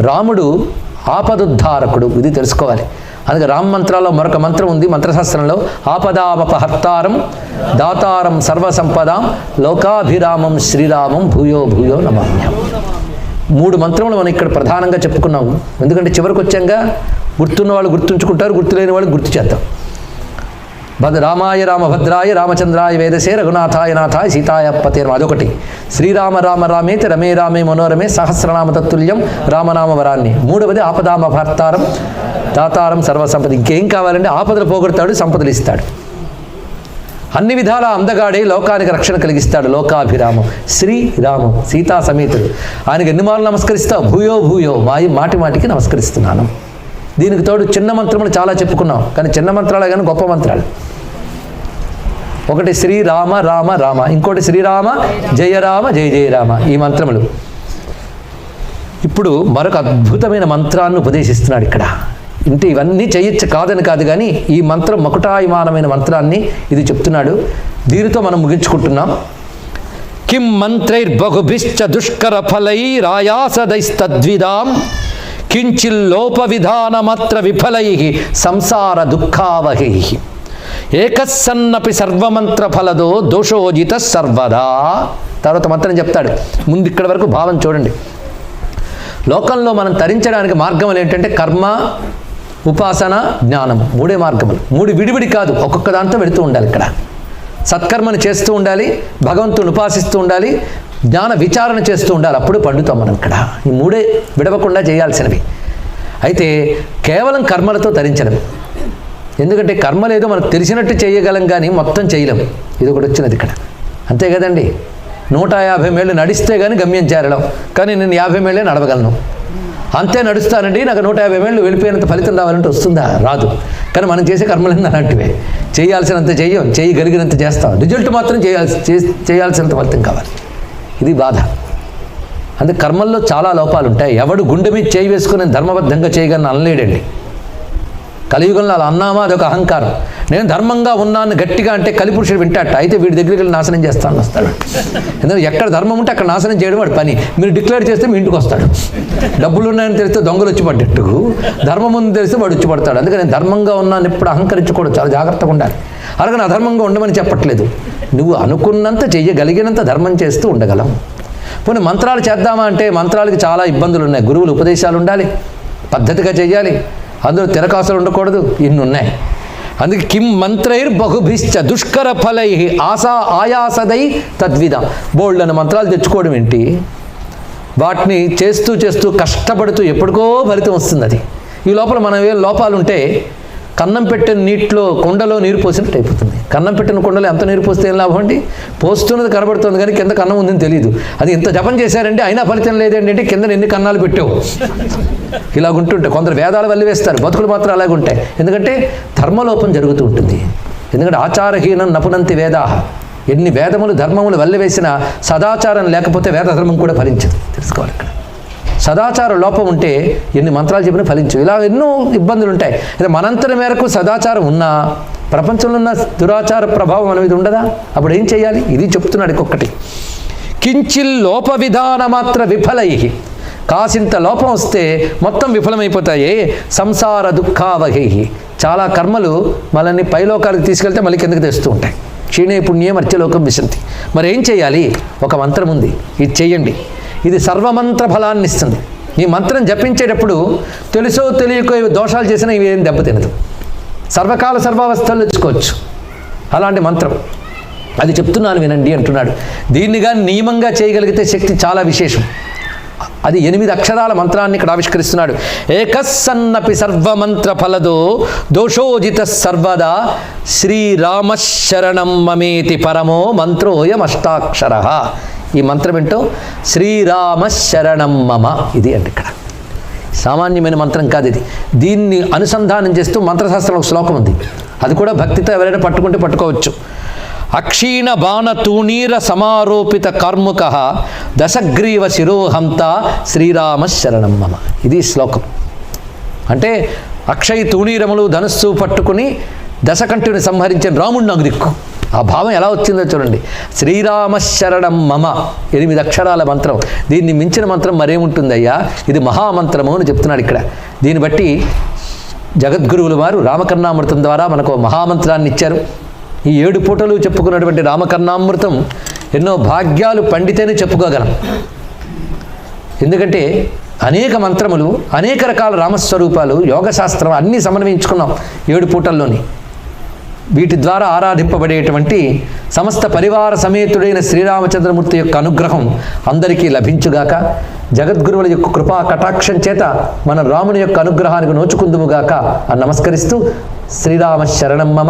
రాముడు ఆపదుద్ధారకుడు. ఇది తెలుసుకోవాలి. అందుకే రామ మంత్రాల్లో మరొక మంత్రం ఉంది మంత్రశాస్త్రంలో ఆపదాపహర్తారం దాతారం సర్వసంపదాం లోకాభిరామం శ్రీరామం భూయో భూయో నమామ్యం మూడు మంత్రములు మనం ఇక్కడ ప్రధానంగా చెప్పుకున్నాము. ఎందుకంటే చివరికి వచ్చాక గుర్తున్న వాళ్ళు గుర్తుంచుకుంటారు గుర్తులేని వాళ్ళు గుర్తు చేద్దాం. భద్ర రామాయ రామభద్రాయ రామచంద్రాయ వేదసే రఘునాథాయ నాథాయ సీతాయ పతేర్మ అదొకటి. శ్రీరామ రామ రామేతి రమే రామే మనోరమే సహస్రనామ తత్తుల్యం రామనామ వరాన్ని. మూడవది ఆపదామ భర్తారం దాతారం సర్వసంపద. ఇంకేం కావాలంటే ఆపదలు పోగొడతాడు సంపదలు ఇస్తాడు. అన్ని విధాల అందగాడే లోకానికి రక్షణ కలిగిస్తాడు లోకాభిరామం. శ్రీరామం సీతా సమేతుడు. ఆయనకి ఎన్ని మార్లు నమస్కరిస్తావు? భూయో భూయో. మాయి మాటి మాటికి నమస్కరిస్తున్నాను. దీనికి తోడు చిన్న మంత్రములు చాలా చెప్పుకున్నాం. కానీ చిన్న మంత్రాలే కానీ గొప్ప మంత్రాలు. ఒకటి శ్రీరామ రామ రామ ఇంకోటి శ్రీరామ జయ రామ జయ జయ రామ. ఈ మంత్రములు. ఇప్పుడు మరొక అద్భుతమైన మంత్రాన్ని ఉపదేశిస్తున్నాడు ఇక్కడ. అంటే ఇవన్నీ చేయొచ్చు కాదని కాదు కానీ ఈ మంత్రం మకుటాయమానమైన మంత్రాన్ని ఇది చెప్తున్నాడు. దీనితో మనం ముగించుకుంటున్నాం. కిం మంత్రైర్బహుభిశ్చ దుష్కర ఫలైరాయాసదైస్తద్విదాం కించిల్లోప విధానమత్ర విఫలై సంసార దుఃఖావహై. ఏకస్సన్నపి సర్వమంత్ర ఫలదో దోషోజిత సర్వదా. తర్వాత మంత్రం చెప్తాడు. ముందు ఇక్కడ వరకు భావం చూడండి. లోకంలో మనం తరించడానికి మార్గములు ఏంటంటే కర్మ ఉపాసన జ్ఞానం మూడే మార్గములు. మూడు విడివిడి కాదు. ఒక్కొక్క దాంతో వెళుతూ ఉండాలి ఇక్కడ. సత్కర్మను చేస్తూ ఉండాలి. భగవంతుని ఉపాసిస్తూ ఉండాలి. జ్ఞాన విచారణ చేస్తూ ఉండాలి. అప్పుడు పండుతాం మనం ఇక్కడ. ఈ మూడే విడవకుండా చేయాల్సినవి. అయితే కేవలం కర్మలతో తరించడం ఎందుకంటే కర్మలేదో మనకు తెలిసినట్టు చేయగలం కానీ మొత్తం చేయలేం ఇది ఒకటి వచ్చినది ఇక్కడ. అంతే కదండి? నూట యాభై మేళ్ళు నడిస్తే కానీ గమ్యం చేరడం కానీ నేను యాభై మేళ్ళే నడవగలను. అంతే నడుస్తానండి. నాకు నూట యాభై మేళ్ళు వెళ్ళిపోయినంత ఫలితం రావాలంటే వస్తుందా? రాదు. కానీ మనం చేసే కర్మలన్నీ అలాంటివే. చేయాల్సినంత చేయం. చేయగలిగినంత చేస్తాం. రిజల్ట్ మాత్రం చేయాల్సి చేయాల్సినంత ఫలితం కావాలి. ఇది బాధ. అందుకే కర్మల్లో చాలా లోపాలు ఉంటాయి ఎవడు గుండె మీద చేయి వేసుకుని ధర్మబద్ధంగా చేయగలను అనలేడండి. కలియుగంలో అలా అన్నామా? అదొక అహంకారం. నేను ధర్మంగా ఉన్నాను గట్టిగా అంటే కలిపురుషుడు వింటాట అయితే వీడి దగ్గరికి వెళ్ళి నాశనం చేస్తాను వస్తాడు. ఎందుకంటే ఎక్కడ ధర్మం ఉంటే అక్కడ నాశనం చేయడం వాడి పని. మీరు డిక్లేర్ చేస్తే మీ ఇంటికి వస్తాడు. డబ్బులు ఉన్నాయని తెలిస్తే దొంగలు వచ్చి పడ్డట్టు. ధర్మం ఉంది తెలిస్తే వాడు వచ్చి పడతాడు. అందుకని నేను ధర్మంగా ఉన్నాను ఎప్పుడు అహంకరించకూడదు. చాలా జాగ్రత్తగా ఉండాలి. అలాగే అధర్మంగా ఉండమని చెప్పట్లేదు. నువ్వు అనుకున్నంత చేయగలిగినంత ధర్మం చేస్తూ ఉండగలం. పోనీ మంత్రాలు చేద్దామా అంటే మంత్రాలకి చాలా ఇబ్బందులు ఉన్నాయి గురువులు ఉపదేశాలు ఉండాలి. పద్ధతిగా చేయాలి అందులో తిరకాసులు ఉండకూడదు. ఇన్ని ఉన్నాయి. అందుకే కిం మంత్రైర్ బహుభిశ్చ దుష్కర ఫలై ఆశా ఆయాసదై తద్విధ బోల్డ్ మంత్రాలు తెచ్చుకోవడం ఏంటి? వాటిని చేస్తూ చేస్తూ కష్టపడుతూ ఎప్పటికో ఫలితం వస్తుంది అది. ఈ లోపల మనం ఏ లోపాలు ఉంటే కన్నం పెట్టిన నీటిలో కొండలో నీరు పోసినట్టు అయిపోతుంది. కన్నం పెట్టిన కుండలో ఎంత నీరు పోస్తే ఏం లాభం అండి? పోస్తున్నది కనబడుతుంది కానీ కింద కన్నం ఉందని తెలియదు అది ఇంత జపం చేశారంటే అయినా ఫలితం లేదండి అంటే కింద ఎన్ని కన్నాలు పెట్టావు? ఇలాగుంటుంటే కొందరు వేదాలు వల్లి వేస్తారు బతుకులు మాత్రం అలాగే ఉంటాయి ఎందుకంటే ధర్మలోపం జరుగుతూ ఉంటుంది. ఎందుకంటే ఆచారహీనం నపునంతి వేదాహ ఎన్ని వేదములు ధర్మములు వల్లివేసినా సదాచారం లేకపోతే వేద ధర్మం కూడా ఫలించదు. తెలుసుకోవాలి ఇక్కడ. సదాచార లోపం ఉంటే ఎన్ని మంత్రాలు చెప్పినా ఫలించు ఇలా ఎన్నో ఇబ్బందులు ఉంటాయి అయితే మనంతర మేరకు సదాచారం ఉన్నా ప్రపంచంలో ఉన్న దురాచార ప్రభావం మన మీద ఉండదా? అప్పుడు ఏం చేయాలి? ఇది చెప్తున్నాడు ఇంకొకటి. కించిల్ లోప విధాన మాత్ర విఫలై కాసింత లోపం వస్తే మొత్తం విఫలమైపోతాయి. సంసార దుఃఖావహి చాలా కర్మలు మనల్ని పైలోకాలకు తీసుకెళ్తే మళ్ళీ కిందకి తెస్తూ ఉంటాయి. క్షీణే పుణ్యే మర్త్యలోకం విశంతి. మరి ఏం చేయాలి? ఒక మంత్రం ఉంది. ఇది చేయండి. ఇది సర్వమంత్ర ఫలాన్ని ఇస్తుంది. ఈ మంత్రం జపించేటప్పుడు తెలుసో తెలియకో దోషాలు చేసినా ఇవి ఏం దెబ్బతినదు. సర్వకాల సర్వావస్థలు తెచ్చుకోవచ్చు. అలాంటి మంత్రం. అది చెప్తున్నాను వినండి అంటున్నాడు. దీన్ని కానీ నియమంగా చేయగలిగితే శక్తి చాలా విశేషం. అది ఎనిమిది అక్షరాల మంత్రాన్ని ఇక్కడ ఆవిష్కరిస్తున్నాడు. ఏకస్సన్నపి సర్వమంత్ర ఫలదో దోషోజిత సర్వదా శ్రీరామశరణం మమేతి పరమో మంత్రోయం అష్టాక్షర ఈ మంత్రం ఏంటో? శ్రీరామశరణం మమ. ఇది అండి ఇక్కడ. సామాన్యమైన మంత్రం కాదు ఇది. దీన్ని అనుసంధానం చేస్తూ మంత్రశాస్త్రంలో ఒక శ్లోకం ఉంది. అది కూడా భక్తితో ఎవరైనా పట్టుకుంటే పట్టుకోవచ్చు. అక్షీణ బాణ తూణీర సమారోపిత కార్ముక దశగ్రీవ శిరోహంత శ్రీరామ శరణం మమ. ఇది శ్లోకం. అంటే అక్షయ తూణీరములు ధనుస్సు పట్టుకుని దశకంఠుని సంహరించిన రాముడు నాకు దిక్కు. ఆ భావం ఎలా వచ్చిందో చూడండి. శ్రీరామ శరణం మమ ఎనిమిది అక్షరాల మంత్రం. దీన్ని మించిన మంత్రం మరేముంటుందయ్యా? ఇది మహామంత్రము అని చెప్తున్నాడు ఇక్కడ. దీన్ని బట్టి జగద్గురువులు వారు రామకర్ణామృతం ద్వారా మనకు మహామంత్రాన్ని ఇచ్చారు. ఈ ఏడు పూటలు చెప్పుకున్నటువంటి రామకర్ణామృతం ఎన్నో భాగ్యాలు పండితేనే చెప్పుకోగలం. ఎందుకంటే అనేక మంత్రములు అనేక రకాల రామస్వరూపాలు యోగశాస్త్రం అన్నీ సమన్వయించుకున్నాం ఏడు పూటల్లోని. వీటి ద్వారా ఆరాధింపబడేటువంటి సమస్త పరివార సమేతుడైన శ్రీరామచంద్రమూర్తి యొక్క అనుగ్రహం అందరికీ లభించుగాక. జగద్గురువుల యొక్క కృపా కటాక్షం చేత మన రాముని యొక్క అనుగ్రహానికి నోచుకుందుముగాక అని నమస్కరిస్తూ శ్రీరామ శరణం మమ.